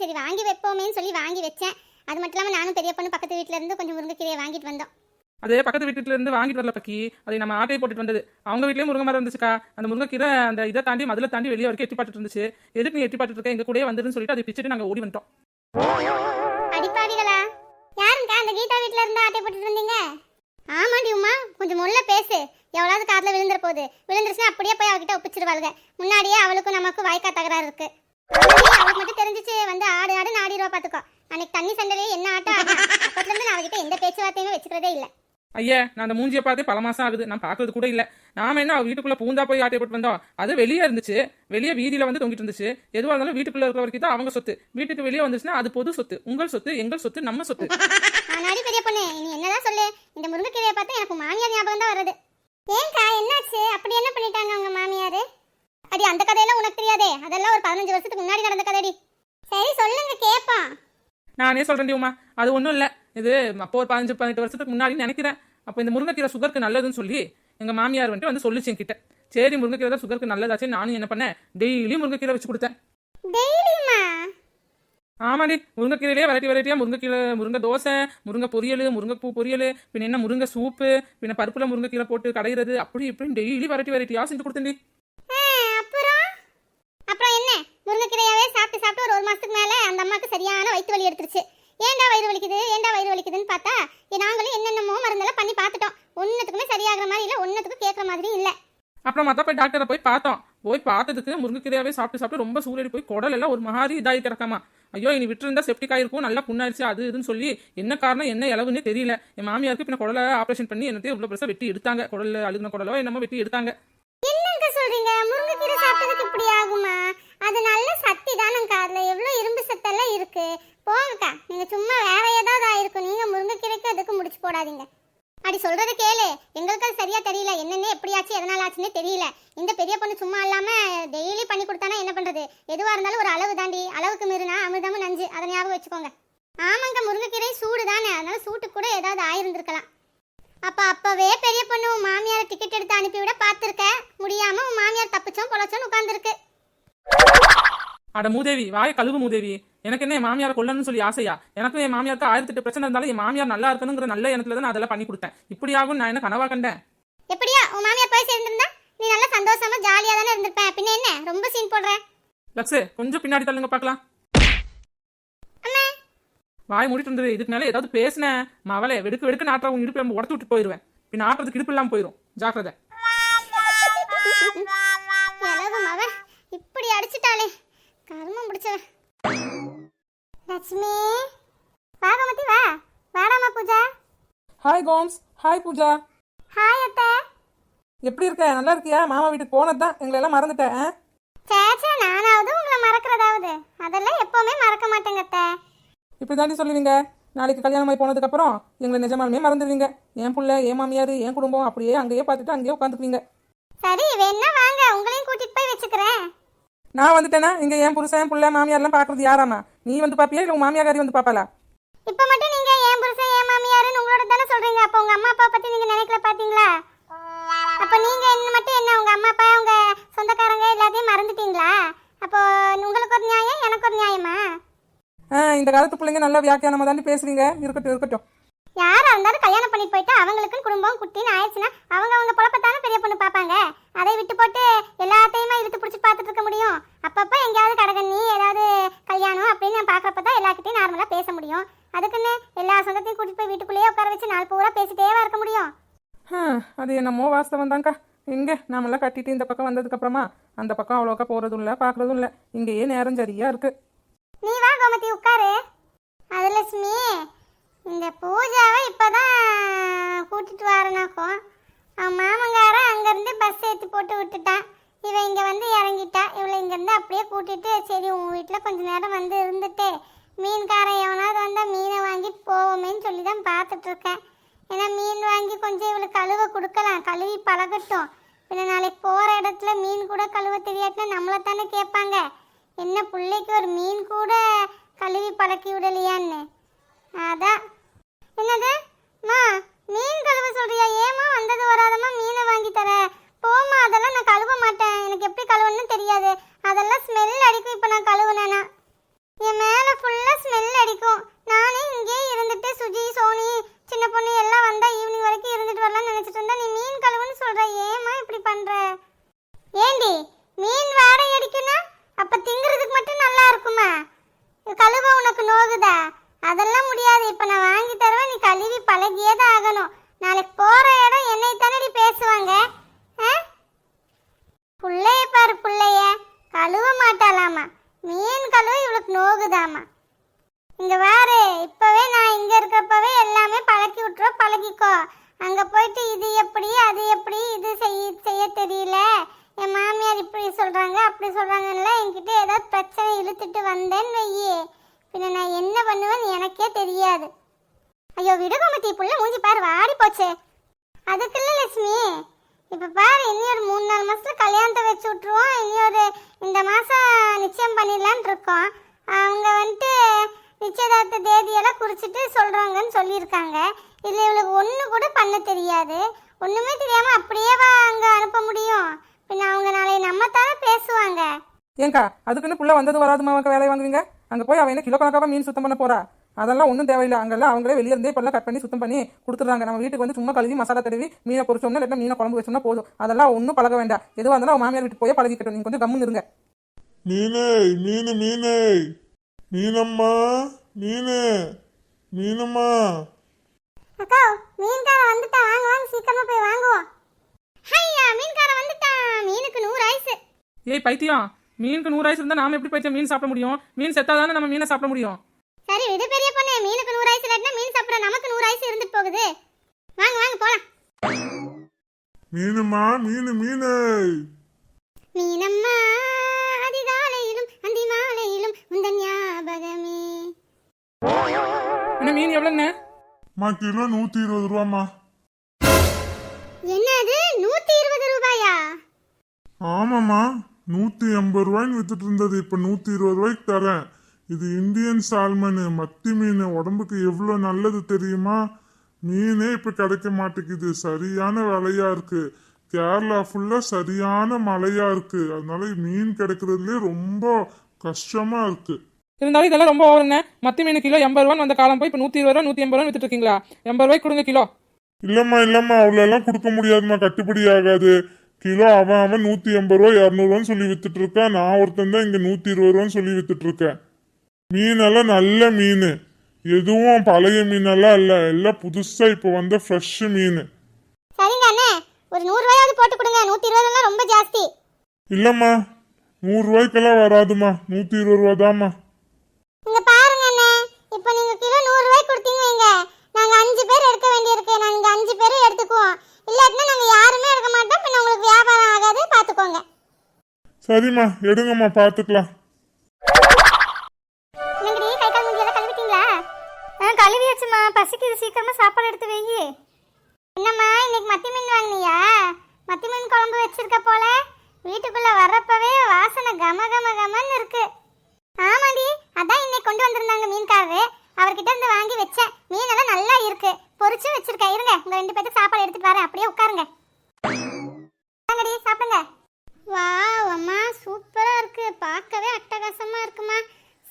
சரி வாங்கி வைப்போமேன்னு சொல்லி வாங்கி வச்சேன். அது மட்டும் இல்லாமல் நானும் பெரிய பொண்ணு பக்கத்து வீட்ல இருந்து கொஞ்சம் முருங்கைக்கீரையை வாங்கிட்டு வந்தோம். அதே பக்கத்து வீட்டுல இருந்து வாங்கிட்டு வரல பக்கி. அதை நம்ம ஆட்டையை போட்டுட்டு வந்தது. அவங்க வீட்லயும் முருங்கை மரம் இருந்துச்சுக்கா. அந்த முருங்கைக்கீரை அந்த இதை தாண்டி மதுல தாண்டி வெளியே வரைக்கும் எட்டி பார்த்துட்டு இருந்துச்சு. எதுக்கு நீ எட்டி பார்த்துட்டு இருக்க? எங்க கூடயே வந்துருன்னு சொல்லிட்டு அதை பிச்சுட்டு நாங்க ஓடி வந்துட்டோம். அடிப்பாவிகளா? யாருங்க அந்த கீதா வீட்ல இருந்து ஆட்டை போட்டுட்டு இருந்தீங்க ஆமாடி உமா கொஞ்சம் முள்ள பேசு. எவ்வளவு காதுல விழுந்துற போகுது விழுந்துருச்சுன்னா அப்படியே போய் அவகிட்ட ஒப்பிச்சிருவாளுங்க. முன்னாடியே அவளுக்கும் நமக்கும் வாய்க்கா தகராறு இருக்கு. அவளுக்கு மட்டும் தெரிஞ்சிச்சு. வந்து ஆடு ஆடு நாடிடுவா பாத்துக்கோ. அன்னைக்கு தண்ணி சண்டையிலே என்ன ஆட்டம் அப்பத்துல இருந்து நான் அவகிட்ட எந்த பேச்சுவார்த்தையுமே வச்சுக்கிறதே இல்ல. ஐயா நான் அந்த மூஞ்சியை பார்த்து பல மாசம் ஆகுது. நான் பார்க்கறது கூட இல்ல. நாம என்ன அவ வீட்டுக்குள்ள பூந்தா போய் ஆட்டையை போட்டு வந்தோம்? அது வெளியே இருந்துச்சு. வெளியே வீதியில வந்து தொங்கிட்டு இருந்துச்சு. எதுவாக இருந்தாலும் வீட்டுக்குள்ள இருக்கிற வரைக்கும் தான் அவங்க சொத்து. வீட்டுக்கு வெளியே வந்துச்சுன்னா அது பொது சொத்து. உங்கள் சொத்து எங்கள் சொத்து நம்ம சொத்து. ஆனாடி பெரிய பொண்ணு நீ என்னதான் சொல்லு. இந்த முருங்கைக்கீரையை பார்த்தா எனக்கு மாமியார் ஞாபகம் தான் வருது ஏன்க்கா என்னாச்சு? அப்படி என்ன பண்ணிட்டாங்க உங்க மாமியார்? அடி அந்த கதையெல்லாம் உனக்கு தெரியாதே? அதெல்லாம் ஒரு பதினஞ்சு வருஷத்துக்கு முன்னாடி நடந்த கதைடி. சரி சொல்லுங்க கேட்போம் நானே சொல்றேன் உமா. அது ஒன்றும் இல்லை. இது அப்போ ஒரு பதினஞ்சு பதினெட்டு வருஷத்துக்கு முன்னாடி நினைக்கிறேன். அப்போ இந்த முருங்கைக்கீரை சுகருக்கு நல்லதுன்னு சொல்லி எங்க மாமியார் வந்துட்டு வந்து சொல்லிச்சு என்கிட்ட. சரி முருங்கைக்கீரை தான் சுகருக்கு நல்லதாச்சு நானும் என்ன பண்ணேன்? டெய்லி முருங்கைக்கீரை வச்சு கொடுத்தேன். ஆமாடி முருங்கைக்கீரையிலே வெரைட்டி வெரைட்டியா முருங்கைக்கீரை முருங்கை தோசை முருங்கை பொரியல் முருங்கைப்பூ பொரியல் பின்ன என்ன முருங்கை சூப்பு பின்ன பருப்புல முருங்கைக்கீரை போட்டு கடையிறது அப்படி இப்படின்னு டெய்லி வெரைட்டி வெரைட்டியா செஞ்சு கொடுத்தேன்டி. அப்புறம்? அப்புறம் என்ன? முருங்கைக்கீரையாவே சாப்பிட்டு சாப்பிட்டு ஒரு ஒரு மாசத்துக்கு மேல அந்த அம்மாக்கு சரியான வயிற்று வலி எடுத்துருச்சு. ஏன்டா வயிறு வலிக்குது? ஏன்டா வயிறு வலிக்குதுன்னு பார்த்தா நாங்களும் என்னென்னமோ மருந்தெல்லாம் பண்ணி பார்த்துட்டோம். ஒன்னத்துக்குமே சரியாகிற மாதிரி இல்லை ஒன்னத்துக்கும் கேட்குற மாதிரி இல்லை. அப்புறம் மத்த போய் டாக்டரை போய் பார்த்தோம். போய் பார்த்ததுக்கு முருங்கைக்கீரையாவே சாப்பிட்டு சாப்பிட்டு ரொம்ப சூழலி போய் குடல் எல்லாம் ஒரு மாதிரி இதாகி கிடக்காமா. ஐயோ இனி விட்டுருந்தா செப்டிக் ஆயிருக்கும் நல்லா புண்ணாயிருச்சு அது இதுன்னு சொல்லி என்ன காரணம் என்ன இளவுன்னு தெரியல. என் மாமியாருக்கு பின்ன குடலை ஆப்ரேஷன் பண்ணி என்னத்தையும் இவ்வளோ பெருசாக வெட்டி எடுத்தாங்க. குடல் அழுகின குடலோ என்னமோ வெட்டி எடுத்தாங்க. சொல்றீங்க? முருங்கைக்கீரை சாப்பிட்டதுக்கு இப்படி ஆகுமா? அது நல்ல சக்தி தானங்கா அதுல எவ்வளவு இரும்பு சத்தெல்லாம் இருக்கு. போங்கக்கா. நீங்க சும்மா வேற ஏதாவது ஆயிருக்கும். நீங்க முருங்கைக்கீரைக்கு அதுக்கு முடிச்சு போடாதீங்க. அப்படி சொல்றது கேளு. எங்களுக்கு அது சரியா தெரியல. என்னென்ன எப்படியாச்சு எதனால ஆச்சுன்னே தெரியல. இந்த பெரிய பொண்ணு சும்மா இல்லாம டெய்லி பண்ணி கொடுத்தானா என்ன பண்றது? எதுவா இருந்தாலும் ஒரு அளவு தாண்டி. அளவுக்கு மீறினா அமிர்தமும் நஞ்சு. அதை ஞாபகம் வச்சுக்கோங்க. ஆமாங்க முருங்கைக்கீரை சூடு தானே. அதனால சூட்டுக்கு கூட ஏதாவது ஆயிருந்திருக்கலாம். அப்ப அப்பவே பெரிய பொண்ணு உன் மாமியார் டிக்கெட் எடுத்து அனுப்பிவிட பார்த்துருக்க. முடியாம உன் மாமியார் தப்பிச்சோம் பொழச்சோன்னு உட்காந்துருக்கு அட மூதேவி வாய கழுவு மூதேவி. எனக்கு என்ன என் மாமியார் கொல்லணும்னு சொல்லி ஆசையா? எனக்கும் என் மாமியாருக்கு ஆயிரத்தி எட்டு பிரச்சனை இருந்தாலும் என் மாமியார் நல்லா இருக்கணுங்கிற நல்ல எண்ணத்துல தான் நான் அதெல்லாம் பண்ணி கொடுத்தேன். இப்படி ஆகும் நான் என்ன கனவா கண்டேன்? எப்படியா? உன் மாமியார் போய் சேர்ந்திருந்தா நீ நல்லா சந்தோஷமா ஜாலியா தானே இருந்திருப்ப. பின்ன என்ன? ரொம்ப சீன் போடுற. லக்ஸு கொஞ்சம் பின்னாடி தள்ளுங்க பார்க்கலாம். வாய் மூடிட்டு இருந்தது இதுக்கு மேலே ஏதாவது பேசினேன் மவளே வெடுக்கு வெடுக்கு நாட்டுற உன் இடுப்பு உடச்சு விட்டு போயிடுவேன் பின்ன ஆட்டுறதுக்கு இடுப்பு இல்லாமல் போயிடும் ஜாக்கிரதை. இப்படி அடிச்சிட்டாளே. கர்மம் பிடிச்சவ. லட்சுமி வா கமத்தி வா. வாடாமா பூஜா. ஹாய் கோம்ஸ். ஹாய் பூஜா. ஹாய் அத்தை. எப்படி இருக்க? நல்லா இருக்கியா? மாமா வீட்டுக்கு போனது தான் எங்களை எல்லாம் மறந்துட்டேன்? சேச்சா நானாவது உங்களை மறக்கிறதாவது. அதெல்லாம் எப்பவுமே மறக்க மாட்டேங்க அத்தை. இப்படி தாண்டி சொல்லுவீங்க. நாளைக்கு கல்யாணம் ஆகி போனதுக்கப்புறம் எங்களை நிஜமாலுமே மறந்துடுவீங்க. என் புள்ள என் மாமியார் என் குடும்பம் அப்படியே அங்கேயே பார்த்துட்டு அங்கேயே உட்காந்துக்குவீங்க. சரி வேணா வாங்க? உங்களையும் கூட்டிட்டு போய் வச்சுக்கிறேன். நான் வந்துட்டேன்னா இங்க என் புருஷன் புள்ள மாமியார்லாம் பார்க்கறது யாராமா? நீ வந்து பாப்பியா? இல்லை உன் மாமியாரி வந்து பாப்பாளா? இப்ப மட்டும் நீங்க ஏன் புருஷன் ஏன் மாமியாருன்னு உங்களோட தானே சொல்றீங்க. அப்ப உங்க அம்மா அப்பா பத்தி நீங்க நினைக்கல பாத்தீங்களா? அப்ப நீங்க என்ன மட்டும் என்ன உங்க அம்மா அப்பா உங்க சொந்தக்காரங்க எல்லாத்தையும் மறந்துட்டீங்களா? அப்போ உங்களுக்கு ஒரு நியாயம் எனக்கு ஒரு நியாயமா? இந்த காலத்து பிள்ளைங்க நல்லா வியாக்கியானமா தாண்டி பேசுறீங்க. இருக்கட்டும் இருக்கட்டும். யாரா இருந்தாலும் கல்யாணம் பண்ணிட்டு போயிட்டு அவங்களுக்கும் குடும்பம் குட்டின்னு ஆயிடுச்சுன்னா அவங்க அவங்க பொழப்பத்தானே பெரிய பொண்ணு பார்ப்பாங்க? அதை விட்டு போட்டு எல்லாத்தையுமே இழுத்து பிடிச்சி பார்த்துட்டு இருக்க முடியும். அப்பப்போ எங்கேயாவது கடகண்ணி ஏதாவது கல்யாணம் அப்படின்னு நான் பார்க்குறப்ப தான் எல்லாக்கிட்டையும் நார்மலாக பேச முடியும். அதுக்குன்னு எல்லா சொந்தத்தையும் கூட்டிட்டு போய் வீட்டுக்குள்ளேயே உட்கார வச்சு நாள் பூரா பேசிட்டேவா இருக்க முடியும். அது என்னமோ வாஸ்தவம் தான்க்கா. எங்க? நாமெல்லாம் கட்டிட்டு இந்த பக்கம் வந்ததுக்கு அப்புறமா அந்த பக்கம் அவ்வளோக்கா போறதும் இல்லை பார்க்கறதும் இல்லை. இங்கேயே நேரம் சரியா இருக்கு. நீ வா கோமதி உட்காரு. அது லட்சுமி இந்த பூஜாவை இப்போதான் கூட்டிட்டு வரனாக்கும் அவன் மாமங்கார அங்கேருந்து பஸ் ஏற்றி போட்டு விட்டுட்டான். இவன் இங்கே வந்து இறங்கிட்டா. இவளை இங்கேருந்து அப்படியே கூட்டிட்டு சரி உன் வீட்டில் கொஞ்ச நேரம் வந்து இருந்துட்டு மீன்காரன் எவனாவது வந்தால் மீனை வாங்கிட்டு போவோமேன்னு சொல்லி தான் பார்த்துட்ருக்கேன். ஏன்னா மீன் வாங்கி கொஞ்சம் இவளுக்கு கழுவ கொடுக்கலாம். கழுவி பழகட்டும். பின்ன நாளைக்கு போகிற இடத்துல மீன் கூட கழுவ தெரியாட்டினா நம்மளை தானே கேட்பாங்க. என்ன பிள்ளைக்கு ஒரு மீன் கூட கழுவி பழக்கி விடலையான்னு. அதான். என்னது? மா மீன் கழுவ சொல்றியா? ஏமா வந்தது வராதமா மீனை வாங்கி தர. போமா அதெல்லாம் நான் கழுவ மாட்டேன் எனக்கு எப்படி கழுவணும்னு தெரியாது அதெல்லாம் ஸ்மெல் அடிக்கும் இப்போ நான் கழுவுனேனா என் மேல நோகுதா அதெல்லாம் முடியாது இப்ப நான் வாங்கி தருவேன் நீ கழுவி பழகியே தான் ஆகணும் நாளைக்கு போற இடம் என்னை தானடி பேசுவாங்க ஆ? புள்ளைய பாரு புள்ளைய கழுவ மாட்டாளாமா. மீன் கழுவ இவளுக்கு நோகுதாமா. இங்க வாரு இப்பவே நான் இங்க இருக்கப்பவே எல்லாமே பழக்கி விட்டுறோம் பழகிக்கோ. அங்க போயிட்டு இது எப்படி அது எப்படி இது செய்ய செய்ய தெரியல. என் மாமியார் இப்படி சொல்றாங்க அப்படி சொல்றாங்கல்ல என்கிட்ட ஏதாவது பிரச்சனை இழுத்துட்டு வந்தேன்னு வையே. பின்ன நான் என்ன பண்ணுவேன்னு எனக்கே தெரியாது. ஐயோ விடுகோமத்தி புள்ள மூஞ்சி பாரு வாடி போச்சு. அதுக்கு இல்ல லட்சுமி. இப்ப பாரு இனி ஒரு மூணு நாலு மாசத்துல கல்யாணத்தை வச்சு விட்டுருவோம். இனி ஒரு இந்த மாசம் நிச்சயம் பண்ணிடலான்னு இருக்கோம். அவங்க வந்துட்டு நிச்சயதார்த்த தேதியெல்லாம் குறிச்சிட்டு சொல்றாங்கன்னு சொல்லியிருக்காங்க. இதுல இவளுக்கு ஒண்ணு கூட பண்ண தெரியாது. ஒண்ணுமே தெரியாம அப்படியேவா அங்க அனுப்ப முடியும். பின்ன அவங்க நாளை நம்ம தானே பேசுவாங்க. ஏங்கா அதுக்குன்னு புள்ள வந்தது வராதுமா அவனுக்கு வேலை வாங்குவீங்க? அங்கே போய் அவன் என்ன கிலோ கணக்காக மீன் சுத்தம் பண்ண போறா? அதெல்லாம் ஒன்றும் தேவையில்லை. அங்கெல்லாம் அவங்களே வெளியே இருந்தே இப்பெல்லாம் கட் பண்ணி சுத்தம் பண்ணி கொடுத்துட்றாங்க. நம்ம வீட்டுக்கு வந்து சும்மா கழுவி மசாலா தடவி மீனை பொரிச்சோம்னா இல்லை மீனை குழம்பு வச்சோம்னா போதும். அதெல்லாம் ஒன்றும் பழக வேண்டாம். எதுவாக இருந்தாலும் அவன் மாமியார் வீட்டுக்கு போய் பழகிக்கட்டும். நீங்கள் கொஞ்சம் கம்முன்னு இருங்க. மீனே மீனு மீனே. மீனம்மா மீனு மீனம்மா. அக்கா மீன்கார வந்துட்டா வாங்க வாங்க சீக்கிரமா போய் வாங்குவோம். ஹையா மீன்கார வந்துட்டான். மீனுக்கு நூறு ஐஸ் ஏய் பைத்தியம். மீனுக்கு நூறு ஆயிரம் இருந்தால் நாம எப்படி பைத்தியம் மீன் சாப்பிட முடியும்? மீன் செத்தாதானே நம்ம மீனை சாப்பிட முடியும் சரி இது பெரிய பொண்ணு மீனுக்கு நூறு ஐஸ் இல்லாட்டினா மீன் சாப்பிட நமக்கு நூறு ஐஸ் இருந்துட்டு போகுது வாங்க வாங்க போலாம் மீனுமா மீனு மீனே. மீனம்மா அதிகாலையிலும் அந்தி மாலையிலும் உந்தன் ஞாபகமே. என்ன மீன் எவ்வளோண்ணே? மா கிலோ நூத்தி இருபது ரூபாம்மா. என்னது நூத்தி இருபது ரூபாயா? ஆமாம்மா நூத்தி எண்பது ரூபாய்ன்னு வித்துட்டு இருந்தது. இப்ப நூத்தி இருபது ரூபாய்க்கு தரேன். இது இந்தியன் சால்மனு மத்தி மீன். உடம்புக்கு எவ்வளோ நல்லது தெரியுமா? மீனே இப்ப கிடைக்க மாட்டேங்குது. சரியான விலையா இருக்கு. கேரளா ஃபுல்லா சரியான மழையா இருக்கு. அதனால மீன் கிடைக்கிறதுலே ரொம்ப கஷ்டமா இருக்கு. இருந்தாலும் இதெல்லாம் ரொம்ப ஓவருங்க. மத்தி மீன் கிலோ எண்பது ரூபான்னு வந்த காலம் போய் இப்போ நூற்றி இருபது ரூபா நூற்றி எண்பது ரூபா வித்துட்டு இருக்கீங்களா? எண்பது ரூபாய்க்கு கொடுங்க கிலோ. இல்லம்மா இல்லம்மா அவ்வளோ எல்லாம் கொடுக்க முடியாதும்மா. கட்டுப்படி ஆகாது. கிலோ அவன் அவன் நூத்தி எண்பது ரூபா இரநூறுவான்னு சொல்லி வித்துட்டு இருக்கான். நான் ஒருத்தன் தான் இங்க நூத்தி இருபது ரூபான்னு சொல்லி வித்துட்டு இருக்கேன். மீனெல்லாம் நல்ல மீன். எதுவும் பழைய மீனெல்லாம் இல்ல. எல்லாம் புதுசா இப்போ வந்த ஃப்ரெஷ் மீன். சரிங்க அண்ணே ஒரு நூறு ரூபாயாவது போட்டு கொடுங்க நூத்தி இருபதுலாம் ரொம்ப ஜாஸ்தி. இல்லம்மா. நூறு ரூபாய்க்கெல்லாம் வராதுமா நூத்தி இருபது ரூபா தாம்மா இங்க பாருங்க அண்ணே இப்போ நீங்க கிலோ நூறு ரூபாய் கொடுத்தீங்க வைங்க நாங்க அஞ்சு பேர் எடுக்க வேண்டியிருக்கு. நாங்க இங்க அஞ்சு பேரும் எடுத்துக்குவோம். இல்லாட்டினா நாங்க யாருமே எடுக்க மாட்டோம். பின்ன உங்களுக்கு வியாபாரம் ஆகாது. பாத்துக்கோங்க. சரிம்மா. எடுங்கம்மா. பார்த்துக்கலாம் பசிக்குது சீக்கிரமா சாப்பாடு எடுத்து வெயி. என்னம்மா இன்னைக்கு மத்தி மீன் வாங்கினியா? மத்தி மீன் குழம்பு வச்சிருக்க போல. வீட்டுக்குள்ள வர்றப்பவே வாசனை கம கம கமன்னு இருக்கு. ஆமாடி அதான் இன்னைக்கு கொண்டு வந்திருந்தாங்க மீன்காரரு. அவர்கிட்ட இருந்து வாங்கி வச்சேன். மீன் எல்லாம் நல்லா இருக்கு. பொரிச்சு வச்சிருக்கேன். இருங்க உங்க ரெண்டு பேருக்கு சாப்பாடு எடுத்துட்டு வரேன். அப்படியே உட்காருங்க. சாப்பிடுங்க. வாவ் அம்மா சூப்பரா இருக்கு. பார்க்கவே அட்டகாசமா இருக்குமா.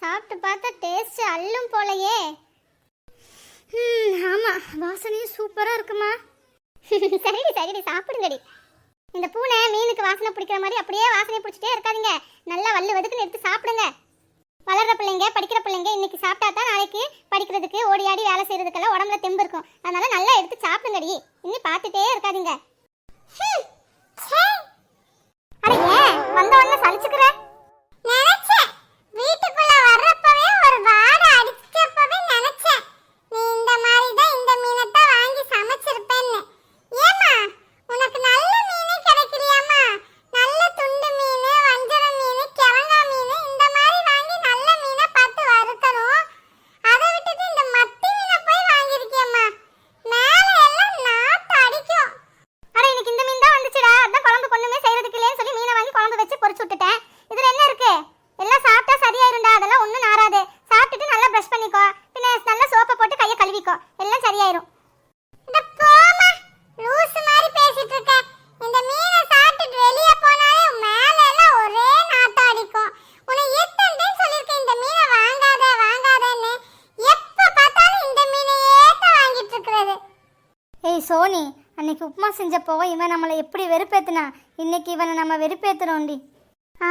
சாப்பிட்டு பார்த்தா டேஸ்ட் அள்ளும் போலயே. ம் ஆமா. வாசனையும் சூப்பரா இருக்குமா? சரிடி சரிடி சாப்பிடுங்கடி. இந்த பூனை மீனுக்கு வாசனை பிடிக்கிற மாதிரி அப்படியே வாசனை பிடிச்சிட்டே இருக்காதீங்க. நல்லா வல்லு வதுக்குன்னு எடுத்து சாப்பிடுங்க. வளர்ற பிள்ளைங்க படிக்கிற பிள்ளைங்க இன்னைக்கு சாப்பிட்டா தான் நாளைக்கு படிக்கிறதுக்கு ஓடி ஆடி வேலை செய்யறதுக்கெல்லாம் உடம்புல தெம்பு இருக்கும். அதனால நல்லா எடுத்து சாப்பிடுங்கடி. இன்னும் பார்த்துட்டே இருக்காதீங்க. ஹம், அட ஏன்? வந்த உடனே சலிச்சுக்கிறேன் ஏய் சோனி அன்னைக்கு உப்புமா செஞ்சப்போ இவன் நம்மளை எப்படி வெறுப்பேத்துனா? இன்னைக்கு இவனை நம்ம வெறுப்பேத்துறோண்டி.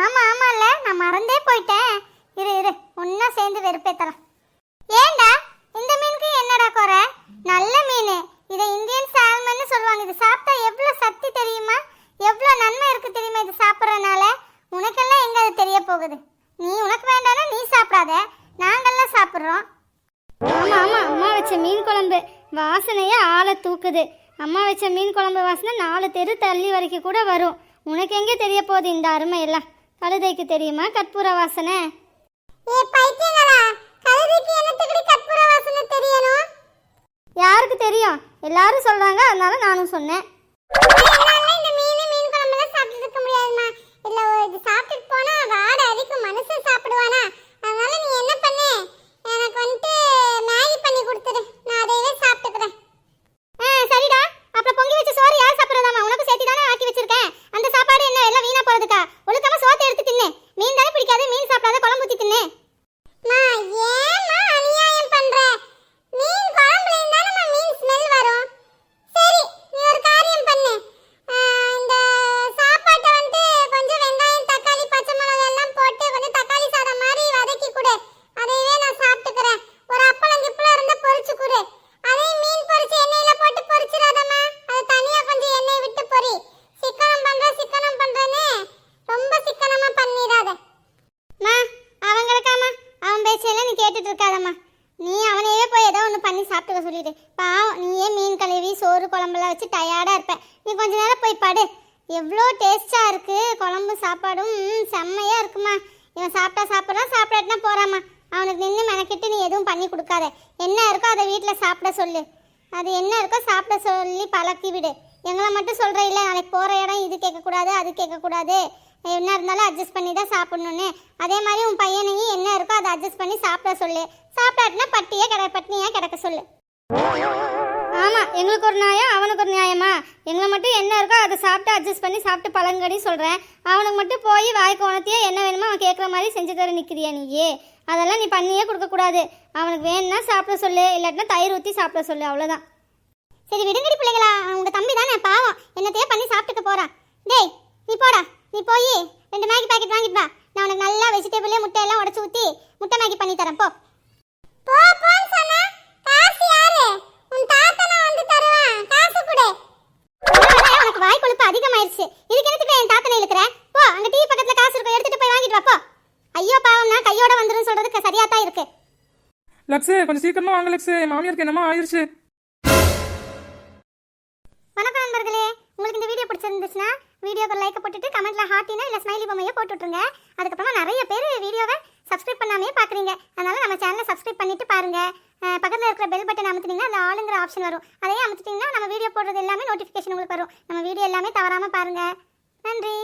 ஆமா ஆமால நான் மறந்தே போயிட்டேன். இரு இரு ஒன்னா சேர்ந்து வெறுப்பேத்தலாம். ஏண்டா இந்த மீனுக்கு என்னடா குறை? நல்ல மீன். இதை இந்தியன் சால்மன் சொல்லுவாங்க. இது சாப்பிட்டா எவ்வளோ சக்தி தெரியுமா? எவ்வளோ நன்மை இருக்கு தெரியுமா இது சாப்பிட்றதுனால? உனக்கெல்லாம் எங்க அது தெரிய போகுது? நீ உனக்கு வேண்டாம்னா நீ சாப்பிடாத. நாங்கெல்லாம் சாப்பிட்றோம். ஆமா ஆமா அம்மா வச்ச மீன் குழம்பு. வாசனையே ஆளை தூக்குது. அம்மா வச்ச மீன் குழம்பு வாசனை நாலு தெரு தள்ளி வரைக்கும் கூட வரும். உனக்கு எங்கே தெரிய போகுது இந்த அருமை எல்லாம் கழுதைக்கு தெரியுமா கற்பூர வாசனை? யாருக்கு தெரியும்? எல்லாரும் சொல்றாங்க அதனால நானும் சொன்னேன் என்னால இந்த மீன் மீன் குழம்புலாம் சாப்பிட்டு இருக்க முடியாதுமா இல்ல இது சாப்பிட்டுட்டு போனா வாடை அடிக்கும் மனுஷன் சாப்பிடுவானா அதனால நீ என்ன பண்ணு எனக்கு வந்துட்டு மேகி பண்ணி கொடுத்துரு நான் அதையவே சாப்பிட்டுக்கிறேன் ஆ சரிடா அப்புறம் பொங்கி வச்ச சோறு யார் சாப்பிட்றதாமா உனக்கு சேர்த்து தானே ஆக்கி வச்சிருக்கேன் அந்த சாப்பாடு என்ன எல்லாம் வீணா போறதுக்கா ஒழுக்கமா சோத்தை எடுத்து தின்னு மீன் தானே பிடிக்காது மீன் சாப்பிடாத குழம்பு ஊத்தி தின்னு மா ஏம்மா அநியாயம் பண்ற மீன் குழம்புல இருந்தானே மீன் ஸ்மெல் வரும் சரி நீ ஒரு காரியம் பண்ணு ஆ, இந்த சாப்பாட்டை வந்து கொஞ்சம் வெங்காயம் தக்காளி பச்சை மிளகாய் எல்லாம் போட்டு கொஞ்சம் தக்காளி சாதம் மாதிரி வதக்கி கொடு அதையவே நான் சாப்பிட்டுக்கிறேன் ஒரு அப்பளம் கிப்பளம் இருந்தா பொரிச்சு கொடு அதே மீன் பொரிச்சு எண்ணெயில போட்டு பொரிச்சிடாதம்மா அது தனியா கொஞ்சம் எண்ணெய் விட்டு பொரி சிக்கனம் பண்ற சிக்கனம் பண்றேன்னு ரொம்ப சிக்கனமா பண்ணிடாத மா அவங்களுக்காமா அவன் பேச்சையெல்லாம் நீ கேட்டுட்டு இருக்காதம்மா நீ அவனையே போய் ஏதோ ஒன்று பண்ணி சாப்பிட்டுக்க சொல்லிடு. பாவம் நீயே மீன் கழுவி சோறு குழம்புலாம் வச்சு டயர்டாக இருப்ப. நீ கொஞ்ச நேரம் போய் படு. எவ்வளோ டேஸ்ட்டாக இருக்குது குழம்பு சாப்பாடும் செம்மையாக இருக்குமா. இவன் சாப்பிட்டா சாப்பிட்றான் சாப்பிடாட்டினா போகிறாமா அவனுக்கு நின்று மெனக்கிட்டு நீ எதுவும் பண்ணி கொடுக்காத. என்ன இருக்கோ அதை வீட்டில் சாப்பிட சொல்லு. அது என்ன இருக்கோ சாப்பிட சொல்லி பழக்கி விடு. எங்களை மட்டும் சொல்கிற இல்லை நாளைக்கு போகிற இடம் இது கேட்கக்கூடாது அது கேட்கக்கூடாது. என்ன இருந்தாலும் அட்ஜஸ்ட் பண்ணி தான் சாப்பிட்ணுன்னு அதே மாதிரி உன் பையனையும் என்ன இருக்கோ அதை அட்ஜஸ்ட் பண்ணி சாப்பிட சொல்லு. சாப்பிடாட்டினா பட்டியே கிட பட்டினியாக கிடக்க சொல்லு. ஆமாம் எங்களுக்கு ஒரு நியாயம் அவனுக்கு ஒரு நியாயமா? எங்களை மட்டும் என்ன இருக்கோ அதை சாப்பிட்டு அட்ஜஸ்ட் பண்ணி சாப்பிட்டு பழங்கடி சொல்கிறேன் அவனுக்கு மட்டும் போய் வாய்க்கு உணர்த்தியே என்ன வேணுமோ அவன் கேட்குற மாதிரி செஞ்சு தர நிற்கிறியா நீயே? அதெல்லாம் நீ பண்ணியே கொடுக்கக்கூடாது அவனுக்கு வேணும்னா சாப்பிட சொல்லு இல்லாட்டினா தயிர் ஊற்றி சாப்பிட சொல்லு அவ்வளோதான் சரி விடுங்கடி பிள்ளைங்களா உங்கள் தம்பி தானே பாவம். என்னத்தையே பண்ணி சாப்பிட்டுக்க போகிறான் டேய் நீ போய் ரெண்டு மேகி பாக்கெட் வாங்கிட்டு வா. நான் உனக்கு நல்லா வெஜிடபிள் முட்டை எல்லாம் உடைச்சு ஊத்தி முட்டை மேகி பண்ணி தரேன் போ. போ போன்னு சொன்னா காசு யாரு? உன் தாத்தனா வந்து தருவான். காசு கொடு. உனக்கு வாய் கொழுப்பு அதிகமாயிருச்சு. இதுக்கு என்னத்துக்கு என் தாத்தனை இழுக்கிற? போ அங்க டீ பக்கத்துல காசு இருக்கும் எடுத்துட்டு போய் வாங்கிட்டு வா போ. ஐயோ பாவம்னா கையோட வந்துரும் சொல்றதுக்கு சரியா தான் இருக்கு. லக்ஸு கொஞ்சம் சீக்கிரமா வாங்க லக்ஸு. என் மாமியாருக்கு என்னமோ ஆயிருச்சு. வணக்கம் நண்பர்களே. உங்களுக்கு இந்த வீடியோ பிடிச்சிருந்துச்சுன்னா வீடியோவை லைக் போட்டுட்டு கமெண்ட்ல ஹார்ட்டினா இல்லை ஸ்மைலி பொம்மையோ போட்டு விட்டுருங்க. அதுக்கப்புறமா நிறைய பேர் வீடியோவை சப்ஸ்கிரைப் பண்ணாமே பார்க்குறீங்க அதனால நம்ம சேனலை சப்ஸ்கிரைப் பண்ணிட்டு பாருங்க. பக்கத்தில் இருக்கிற பெல் பட்டன் அமுத்துனீங்கன்னா அந்த ஆளுங்கிற ஆப்ஷன் வரும். அதையே அமுத்துட்டிங்கன்னா நம்ம வீடியோ போடுறது எல்லாமே நோட்டிஃபிகேஷன் உங்களுக்கு வரும். நம்ம வீடியோ எல்லாமே தவறாமல் பாருங்கள் நன்றி.